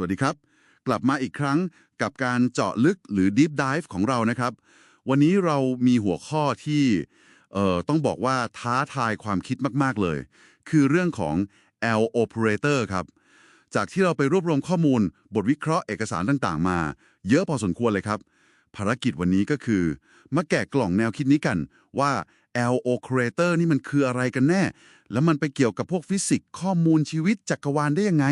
สวัสดีครับ กลับมาอีกครั้งกับการเจาะลึกหรือ Deep Dive ของเรานะครับ วันนี้เรามีหัวข้อที่เอ่อต้องบอกว่าท้าทายความคิดมาก ๆ เลย คือเรื่องของ L operator ครับ จากที่เราไปรวบรวมข้อมูล บทวิเคราะห์เอกสารต่างๆ มา เยอะพอสมควรเลยครับ ภารกิจวันนี้ก็คือ มาแกะกล่องแนวคิดนี้กันว่า L operator นี่มันคืออะไรกันแน่ แล้วมันไปเกี่ยวกับพวกฟิสิกส์ข้อมูลชีวิตจักรวาลได้ยังไง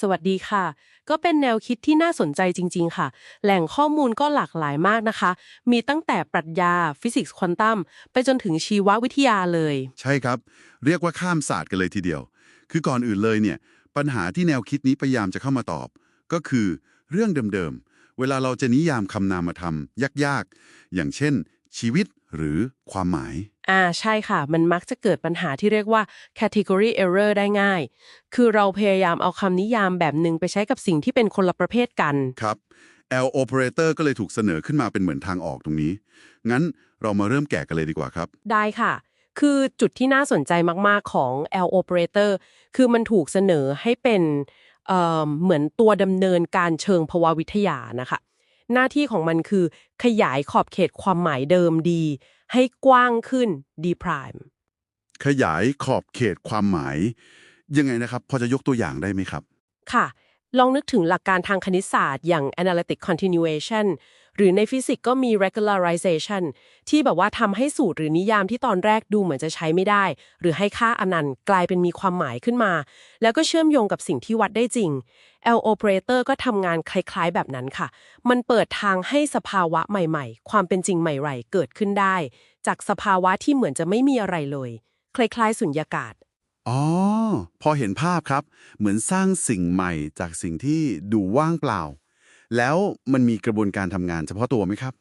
สวัสดีค่ะ ก็เป็นแนวคิดที่น่าสนใจจริง ๆ ค่ะ แหล่งข้อมูลก็หลากหลายมากนะคะ มีตั้งแต่ปรัชญา ฟิสิกส์ควอนตัม ไปจนถึงชีววิทยาเลย ใช่ครับ เรียกว่าข้ามศาสตร์กันเลยทีเดียว คือก่อนอื่นเลยเนี่ย ปัญหาที่แนวคิดนี้พยายามจะเข้ามาตอบ ก็คือเรื่องเดิมๆ เวลาเราจะนิยามคำนามธรรมยากๆ อย่างเช่น ชีวิต หรือความหมาย อ่าใช่ค่ะ มันมักจะเกิดปัญหาที่เรียกว่า category error ได้ง่าย คือเราพยายามเอาคำนิยามแบบหนึ่งไปใช้กับสิ่งที่เป็นคนละประเภทกัน ครับ L operator ก็เลยถูกเสนอขึ้นมาเป็นเหมือนทางออกตรงนี้ งั้นเรามาเริ่มแกะกันเลยดีกว่าครับ ได้ค่ะ คือจุดที่น่าสนใจมาก ๆ ของ L operator คือมันถูกเสนอให้เป็นเอ่อเหมือนตัวดำเนินการเชิงภาวะวิทยานะคะ หน้าที่ของมันคือ ขยายขอบเขตความหมายเดิมดี ให้กว้างขึ้น D prime ขยายขอบเขตความหมาย ยังไงนะครับ พอจะยกตัวอย่างได้ไหมครับ ค่ะ ลองนึกถึงหลักการทางคณิตศาสตร์อย่าง analytic continuation หรือในฟิสิกส์ก็มี regularization ที่แบบว่าทำให้สูตรหรือนิยามที่ตอนแรกดูเหมือนจะใช้ไม่ได้ หรือให้ค่าอนันต์กลายเป็นมีความหมายขึ้นมา แล้วก็เชื่อมโยงกับสิ่งที่วัดได้จริง L operator ก็ทำงานคล้ายๆ แบบนั้นค่ะ มันเปิดทางให้สภาวะใหม่ๆ ความเป็นจริงใหม่ๆ เกิดขึ้นได้ จากสภาวะที่เหมือนจะไม่มีอะไรเลย คล้ายๆ สุญญากาศอ๋อ พอเห็นภาพครับ เหมือนสร้างสิ่งใหม่จากสิ่งที่ดูว่างเปล่า แล้วมันมีกระบวนการทำงานเฉพาะตัวไหมครับ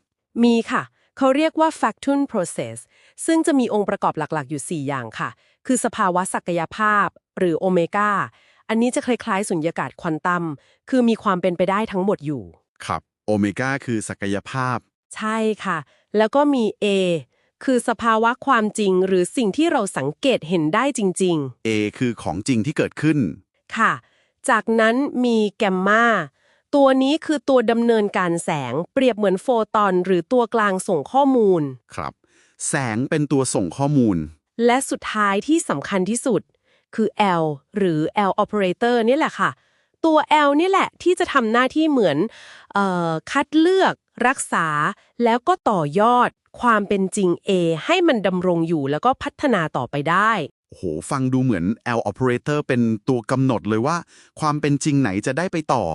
มีค่ะ เขาเรียกว่า Factun process ซึ่งจะมีองค์ประกอบหลักๆ อยู่ 4 อย่างค่ะ คือสภาวะศักยภาพ หรือโอเมก้าอันนี้จะคล้ายๆสุญญากาศควอนตัม คือมีความเป็นไปได้ทั้งหมดอยู่ ครับ โอเมก้าคือศักยภาพ ใช่ค่ะ แล้วก็มี A คือสภาวะความจริง หรือสิ่งที่เราสังเกตเห็นได้จริง A คือของจริงที่เกิดขึ้น ๆ ค่ะ จากนั้นมีแกมมา ตัวนี้คือตัวดำเนินการแสงเปรียบเหมือนโฟตอนหรือตัวกลางส่งข้อมูล ครับ แสงเป็นตัวส่งข้อมูล และสุดท้ายที่สำคัญที่สุด คือ L หรือ L operator นี่แหละค่ะ ตัว L นี่แหละที่จะทำหน้าที่เหมือนเออคัดเลือก รักษา แล้วก็ต่อยอด ความเป็นจริง A ให้มันดำรงอยู่แล้วก็พัฒนาต่อไปได้โอ้โหฟังดูเหมือน L operator เป็นตัวกำหนดเลยว่า ความเป็นจริงไหนจะได้ไปต่อ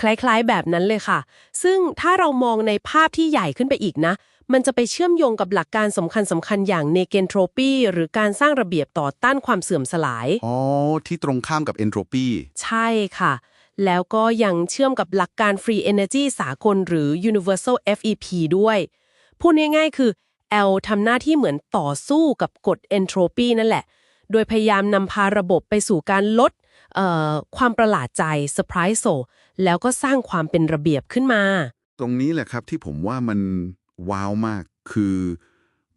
คล้ายๆ แบบนั้นเลยค่ะ ซึ่งถ้าเรามองในภาพที่ใหญ่ขึ้นไปอีกนะ มันจะไปเชื่อมโยงกับหลักการสำคัญสำคัญๆอย่างเนเกนโทรปีหรือการสร้างระเบียบต่อต้านความเสื่อมสลาย อ๋อ ที่ตรงข้ามกับ entropy ใช่ค่ะ แล้วก็ยังเชื่อมกับหลักการ Free Energy สากลหรือ Universal FEP ด้วย พูดง่ายๆ คือ L ทำหน้าที่เหมือนต่อสู้กับกฎ entropy นั่นแหละ โดยพยายามนำพาระบบไปสู่การลดเอ่อ ความประหลาดใจ surprise แล้วก็สร้างความเป็นระเบียบขึ้นมา ตรงนี้แหละครับที่ผมว่ามันว้าวมากคือ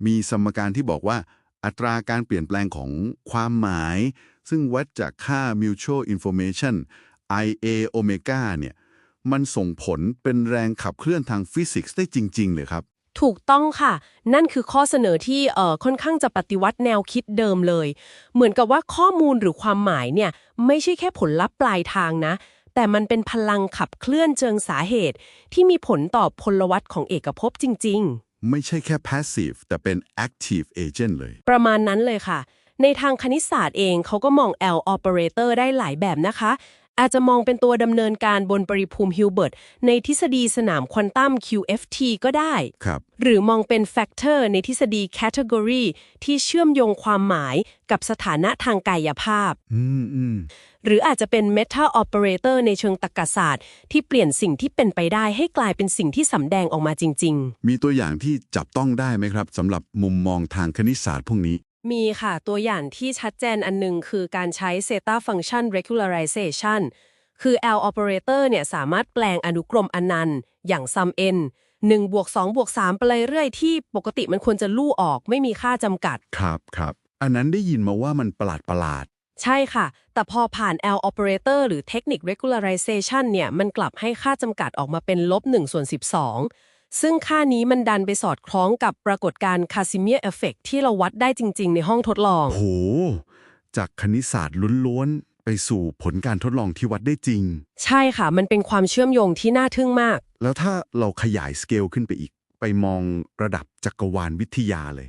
มีสมการที่บอกว่าอัตราการเปลี่ยนแปลงของความหมาย ซึ่งวัดจากค่า mutual information IA omega เนี่ย มันส่งผลเป็นแรงขับเคลื่อนทางฟิสิกส์ได้จริง ๆ เลยครับ ถูกต้องค่ะ นั่นคือข้อเสนอที่เอ่อค่อนข้างจะปฏิวัติแนวคิดเดิมเลย เหมือนกับว่าข้อมูลหรือความหมายเนี่ยไม่ใช่แค่ผลลัพธ์ปลายทางนะ แต่มันเป็นพลังขับเคลื่อนเชิงสาเหตุ ที่มีผลต่อพลวัตของเอกภพจริงไม่ใช่แค่ passive แต่เป็น active agent เลยๆประมาณนั้นเลยค่ะ ในทางคณิตศาสตร์เองเขาก็มอง L operator ได้หลายแบบนะคะ อาจจะมองเป็นตัวดำเนินการบนปริภูมิฮิลเบิร์ตในทฤษฎีสนามควอนตัม QFT ก็ได้ ครับ หรือมองเป็นแฟกเตอร์ในทฤษฎี category ที่เชื่อมโยงความหมายกับสถานะทางกายภาพ อืมอืมหรืออาจจะเป็น meta operator ในเชิงตรรกศาสตร์ ที่เปลี่ยนสิ่งที่เป็นไปได้ให้กลายเป็นสิ่งที่สำแดงออกมาจริงมีตัวอย่างที่จับต้องได้ไหมครับสำหรับมุมมองทางคณิตศาสตร์พวกนี้ๆ มีค่ะ ตัวอย่างที่ชัดเจนอันหนึงคือการใช้ zeta function regularization คือ L operator เนี่ยสามารถแปลงอนุกรมอนันต์ อย่าง sum n 1บวก2บวก3ไปเรื่อยๆที่ปกติมันควรจะลู่ออกไม่มีค่าจำกัด ครับครับ อันนั้นได้ยินมาว่ามันประหลาดประหลาด ใช่ค่ะ แต่พอผ่าน L operator หรือ technique regularization เนี่ย มันกลับให้ค่าจำกัดออกมาเป็นลบ1ส่วน12 ซึ่งค่านี้มันดันไปสอดคล้องกับปรากฏการณ์ Casimir effect ที่เราวัดได้จริง ๆ ในห้องทดลอง โอ้โห จากคณิตศาสตร์ล้วนๆ ไปสู่ผลการทดลองที่วัดได้จริง ใช่ค่ะ มันเป็นความเชื่อมโยงที่น่าทึ่งมาก แล้วถ้าเราขยายสเกลขึ้นไปอีก ไปมองระดับจักรวาลวิทยาเลย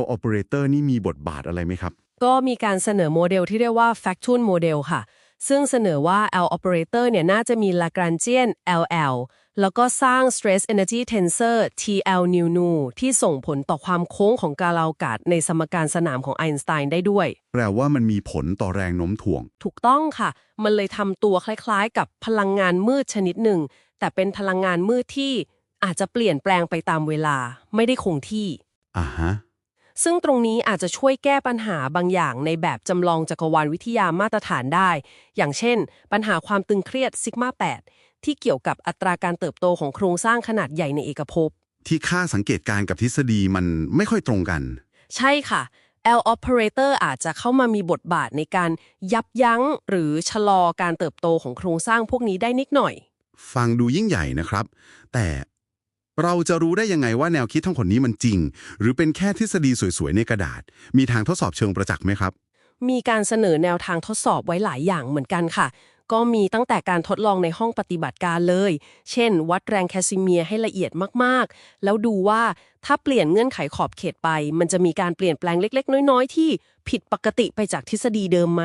L operator นี่มีบทบาทอะไรไหมครับ ก็มีการเสนอโมเดลที่เรียกว่า Factoon Model ค่ะ ซึ่งเสนอว่า L operator เนี่ยน่าจะมี Lagrangian LL แล้วก็สร้าง Stress Energy Tensor TL nu nu ที่ส่งผลต่อความโค้งของกาลอากาศในสมการสนามของไอน์สไตน์ได้ด้วย แปลว่ามันมีผลต่อแรงโน้มถ่วง ถูกต้องค่ะ มันเลยทำตัวคล้ายๆ กับพลังงานมืดชนิดหนึ่ง แต่เป็นพลังงานมืดที่อาจจะเปลี่ยนแปลงไปตามเวลา ไม่ได้คงที่อ่าฮะซึ่งตรงนี้อาจจะช่วยแก้ปัญหาบางอย่างในแบบจำลองจักรวาลวิทยามาตรฐานได้ อย่างเช่น ปัญหาความตึงเครียดซิกมา8 ที่เกี่ยวกับอัตราการเติบโตของโครงสร้างขนาดใหญ่ในเอกภพ ที่ค่าสังเกตการณ์กับทฤษฎีมันไม่ค่อยตรงกัน ใช่ค่ะ L operator อาจจะเข้ามามีบทบาทในการยับยั้งหรือชะลอการเติบโตของโครงสร้างพวกนี้ได้นิดหน่อย ฟังดูยิ่งใหญ่นะครับ แต่เราจะรู้ได้ยังไงว่าแนวคิดทั้งหมดนี้มันจริง หรือเป็นแค่ทฤษฎีสวยๆในกระดาษ มีทางทดสอบเชิงประจักษ์ไหมครับ มีการเสนอแนวทางทดสอบไว้หลายอย่างเหมือนกันค่ะ ก็มีตั้งแต่การทดลองในห้องปฏิบัติการเลย เช่น วัดแรงแคซิเมียร์ให้ละเอียดมากๆ แล้วดูว่าถ้าเปลี่ยนเงื่อนไขขอบเขตไป มันจะมีการเปลี่ยนแปลงเล็ก ๆ น้อย ๆ ที่ผิดปกติไปจากทฤษฎีเดิมไหม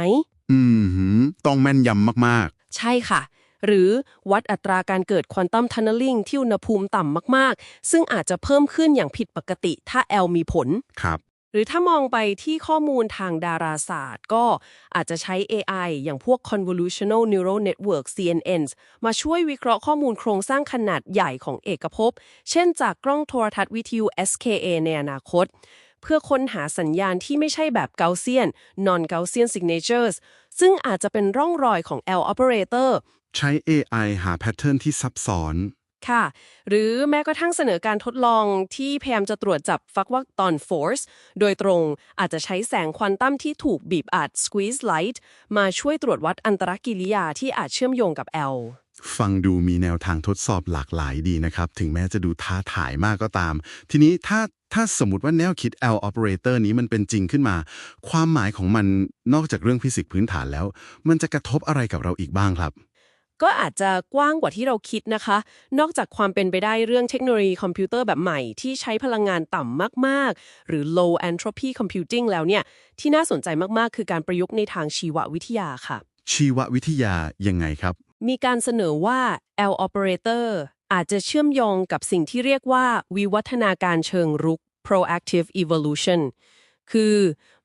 อืมหืมต้องแม่นยำมากใช่ค่ะ หรือวัดอัตราการเกิดควอนตัมทันเนลลิงที่อุณหภูมิต่ำมาก ๆ ซึ่งอาจจะเพิ่มขึ้นอย่างผิดปกติถ้า L มีผลๆครับ หรือถ้ามองไปที่ข้อมูลทางดาราศาสตร์ ก็อาจจะใช้ AI อย่างพวก convolutional neural network CNNs มาช่วยวิเคราะห์ข้อมูลโครงสร้างขนาดใหญ่ของเอกภพ เช่นจากกล้องโทรทัศน์วิทยุ SKA ในอนาคต เพื่อค้นหาสัญญาณที่ไม่ใช่แบบ Gaussian non Gaussian signatures ซึ่งอาจจะเป็นร่องรอยของ L operator ใช้ AI หาแพทเทิร์นที่ซับซ้อน ค่ะ หรือแม้กระทั่งเสนอการทดลองที่พยายามจะตรวจจับฟักว่าตอน force โดยตรงอาจจะใช้แสงควอนตัมที่ถูกบีบอัด squeeze light มาช่วยตรวจวัดอันตรกิริยาที่อาจเชื่อมโยงกับ L ฟังดูมีแนวทางทดสอบหลากหลายดีนะครับ ถึงแม้จะดูท้าทายมากก็ตาม ทีนี้ถ้าถ้าสมมติว่าแนวคิด L operator นี้มันเป็นจริงขึ้นมา ความหมายของมันนอกจากเรื่องฟิสิกส์พื้นฐานแล้ว มันจะกระทบอะไรกับเราอีกบ้างครับ ก็อาจจะกว้างกว่าที่เราคิดนะคะ นอกจากความเป็นไปได้เรื่องเทคโนโลยีคอมพิวเตอร์แบบใหม่ที่ใช้พลังงานต่ำมาก ๆ หรือ low entropy computing แล้วเนี่ย ที่น่าสนใจมาก ๆ คือการประยุกต์ในทางชีววิทยาค่ะ ชีววิทยายังไงครับ มีการเสนอว่า L operator อาจจะเชื่อมโยงกับสิ่งที่เรียกว่าวิวัฒนาการเชิงรุก proactive evolution คือ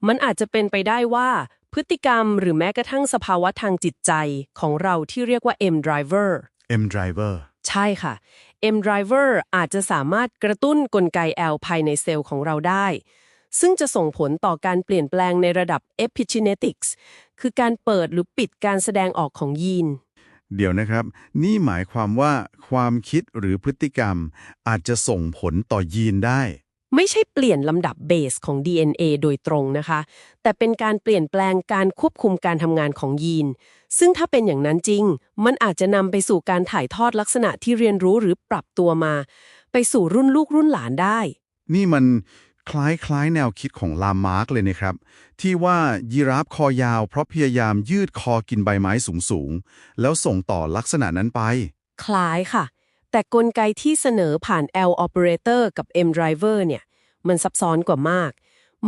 มันอาจจะเป็นไปได้ว่า พฤติกรรมหรือแม้กระทั่งสภาวะทางจิตใจของเราที่เรียกว่า M driver M driver ใช่ค่ะ M driver อาจจะสามารถกระตุ้นกลไก L ภายในเซลล์ของเราได้ ซึ่งจะส่งผลต่อการเปลี่ยนแปลงในระดับ epigenetics คือการเปิดหรือปิดการแสดงออกของยีน เดี๋ยวนะครับ นี่หมายความว่าความคิดหรือพฤติกรรมอาจจะส่งผลต่อยีนได้ ไม่ใช่เปลี่ยนลำดับเบสของ DNA โดยตรงนะคะ แต่เป็นการเปลี่ยนแปลงการควบคุมการทำงานของยีน ซึ่งถ้าเป็นอย่างนั้นจริง มันอาจจะนำไปสู่การถ่ายทอดลักษณะที่เรียนรู้หรือปรับตัวมา ไปสู่รุ่นลูกรุ่นหลานได้ นี่มันคล้ายๆ แนวคิดของลามาร์กเลยนะครับ ที่ว่ายีราฟคอยาว เพราะพยายามยืดคอกินใบไม้สูงๆ แล้วส่งต่อลักษณะนั้นไป คล้ายค่ะ แต่กลไกที่เสนอผ่าน L operator กับ M driver เนี่ย มันซับซ้อนกว่ามาก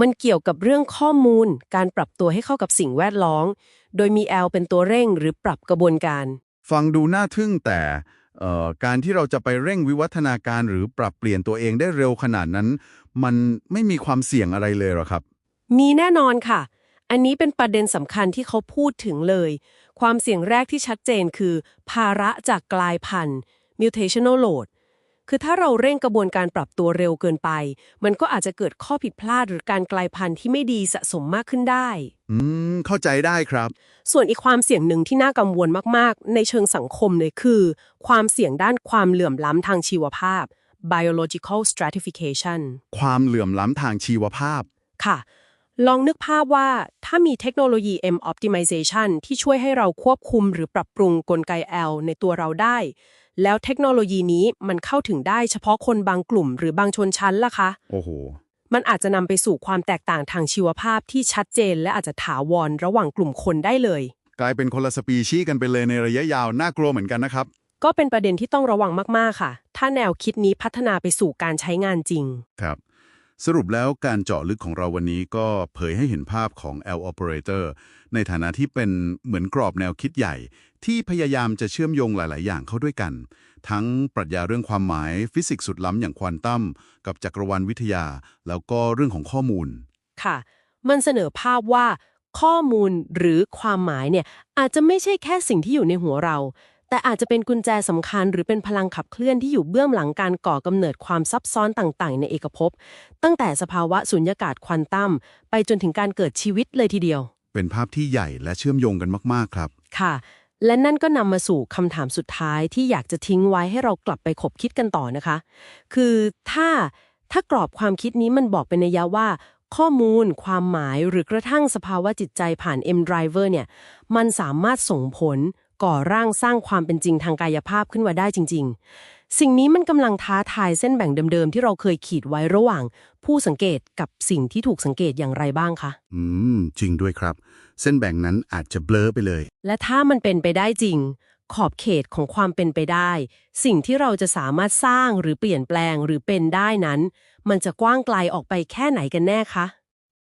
มันเกี่ยวกับเรื่องข้อมูล การปรับตัวให้เข้ากับสิ่งแวดล้อม โดยมี L เป็นตัวเร่งหรือปรับกระบวนการ ฟังดูน่าทึ่งแต่เอ่อการที่เราจะไปเร่งวิวัฒนาการหรือปรับเปลี่ยนตัวเองได้เร็วขนาดนั้น มันไม่มีความเสี่ยงอะไรเลยหรอครับ มีแน่นอนค่ะ อันนี้เป็นประเด็นสำคัญที่เขาพูดถึงเลย ความเสี่ยงแรกที่ชัดเจนคือ ภาระจากกลายพันธุ์ mutational load คือถ้าเราเร่งกระบวนการปรับตัวเร็วเกินไป มันก็อาจจะเกิดข้อผิดพลาดหรือการกลายพันธุ์ที่ไม่ดีสะสมมากขึ้นได้ อืม เข้าใจได้ครับ ส่วนอีกความเสี่ยงหนึ่งที่น่ากังวลมาก ๆ ในเชิงสังคมเลยคือ ความเสี่ยงด้านความเหลื่อมล้ำทางชีวภาพ biological stratification ความเหลื่อมล้ำทางชีวภาพ ค่ะ ลองนึกภาพว่าถ้ามีเทคโนโลยี M optimization ที่ช่วยให้เราควบคุมหรือปรับปรุงกลไก L ในตัวเราได้ แล้วเทคโนโลยีนี้มันเข้าถึงได้เฉพาะคนบางกลุ่มหรือบางชนชั้นล่ะคะ โอ้โห มันอาจจะนำไปสู่ความแตกต่างทางชีวภาพที่ชัดเจน และอาจจะถาวรระหว่างกลุ่มคนได้เลย กลายเป็นคนละสปีชีส์กันไปเลยในระยะยาวน่ากลัวเหมือนกันนะครับ ก็เป็นประเด็นที่ต้องระวังมากๆค่ะ ถ้าแนวคิดนี้พัฒนาไปสู่การใช้งานจริง ครับ สรุปแล้วการเจาะลึกของเราวันนี้ก็เผยให้เห็นภาพของ L operator ในฐานะที่เป็นเหมือนกรอบแนวคิดใหญ่ ที่พยายามจะเชื่อมโยงหลาย ๆ อย่างเข้าด้วยกัน ทั้งปรัชญาเรื่องความหมายฟิสิกส์สุดล้ำอย่างควอนตัมกับจักรวาลวิทยา แล้วก็เรื่องของข้อมูล ค่ะ มันเสนอภาพว่าข้อมูลหรือความหมายเนี่ยอาจจะไม่ใช่แค่สิ่งที่อยู่ในหัวเรา แต่อาจจะเป็นกุญแจสำคัญหรือเป็นพลังขับเคลื่อนที่อยู่เบื้องหลังการก่อกำเนิดความซับซ้อนต่างๆ ในเอกภพ ตั้งแต่สภาวะสุญญากาศควอนตัมไปจนถึงการเกิดชีวิตเลยทีเดียว เป็นภาพที่ใหญ่และเชื่อมโยงกันมากๆครับ ค่ะ และนั่นก็นำมาสู่คำถามสุดท้ายที่อยากจะทิ้งไว้ให้เรากลับไปคบคิดกันต่อนะคะ คือถ้าถ้ากรอบความคิดนี้มันบอกเป็นนัยยะว่าข้อมูล ความหมายหรือกระทั่งสภาวะจิตใจผ่าน M driver เนี่ย มันสามารถส่งผล ก่อร่างสร้างความเป็นจริงทางกายภาพขึ้นมาได้จริง ๆ สิ่งนี้มันกำลังท้าทายเส้นแบ่งเดิมๆ ที่เราเคยขีดไว้ระหว่าง ผู้สังเกตกับสิ่งที่ถูกสังเกตอย่างไรบ้างคะ อืม จริงด้วยครับ เส้นแบ่งนั้นอาจจะเบลอไปเลย และถ้ามันเป็นไปได้จริง ขอบเขตของความเป็นไปได้ สิ่งที่เราจะสามารถสร้างหรือเปลี่ยนแปลงหรือเป็นได้นั้น มันจะกว้างไกลออกไปแค่ไหนกันแน่คะ